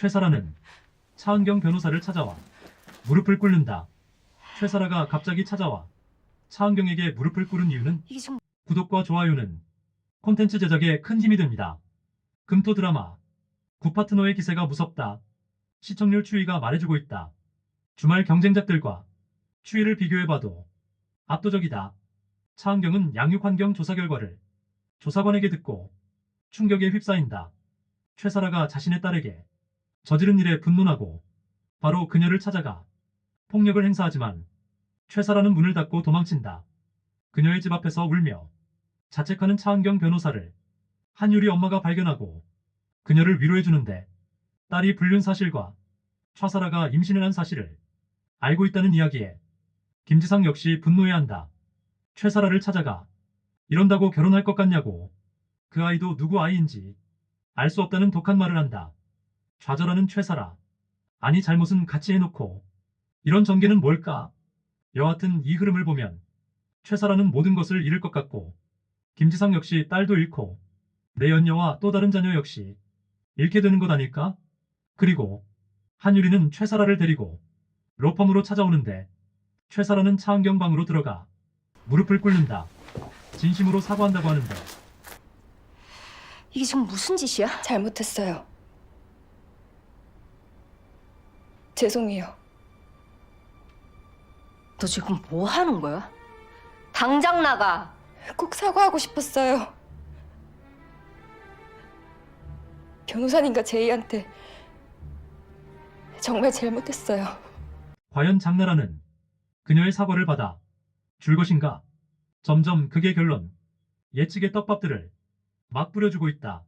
최사라는 차은경 변호사를 찾아와 무릎을 꿇는다. 최사라가 갑자기 찾아와 차은경에게 무릎을 꿇은 이유는 구독과 좋아요는 콘텐츠 제작에 큰 힘이 됩니다. 금토 드라마 구파트너의 기세가 무섭다. 시청률 추이가 말해주고 있다. 주말 경쟁작들과 추이를 비교해봐도 압도적이다. 차은경은 양육 환경 조사 결과를 조사관에게 듣고 충격에 휩싸인다. 최사라가 자신의 딸에게 저지른 일에 분노하고 바로 그녀를 찾아가 폭력을 행사하지만 최사라는 문을 닫고 도망친다. 그녀의 집 앞에서 울며 자책하는 차은경 변호사를 한유리 엄마가 발견하고 그녀를 위로해주는데 딸이 불륜 사실과 차사라가 임신을 한 사실을 알고 있다는 이야기에 김지상 역시 분노해야 한다. 최사라를 찾아가 이런다고 결혼할 것 같냐고 그 아이도 누구 아이인지 알 수 없다는 독한 말을 한다. 좌절하는 최사라 아니 잘못은 같이 해놓고 이런 전개는 뭘까? 여하튼 이 흐름을 보면 최사라는 모든 것을 잃을 것 같고 김지상 역시 딸도 잃고 내 연녀와 또 다른 자녀 역시 잃게 되는 것 아닐까? 그리고 한유리는 최사라를 데리고 로펌으로 찾아오는데 최사라는 차은경 방으로 들어가 무릎을 꿇는다. 진심으로 사과한다고 하는데 이게 지금 무슨 짓이야? 잘못했어요. 죄송해요. 너 지금 뭐 하는 거야? 당장 나가. 꼭 사과하고 싶었어요. 변호사님과 제이한테 정말 잘못했어요. 과연 장나라는 그녀의 사과를 받아 줄 것인가? 점점 그게 결론. 예측의 떡밥들을 막 뿌려주고 있다.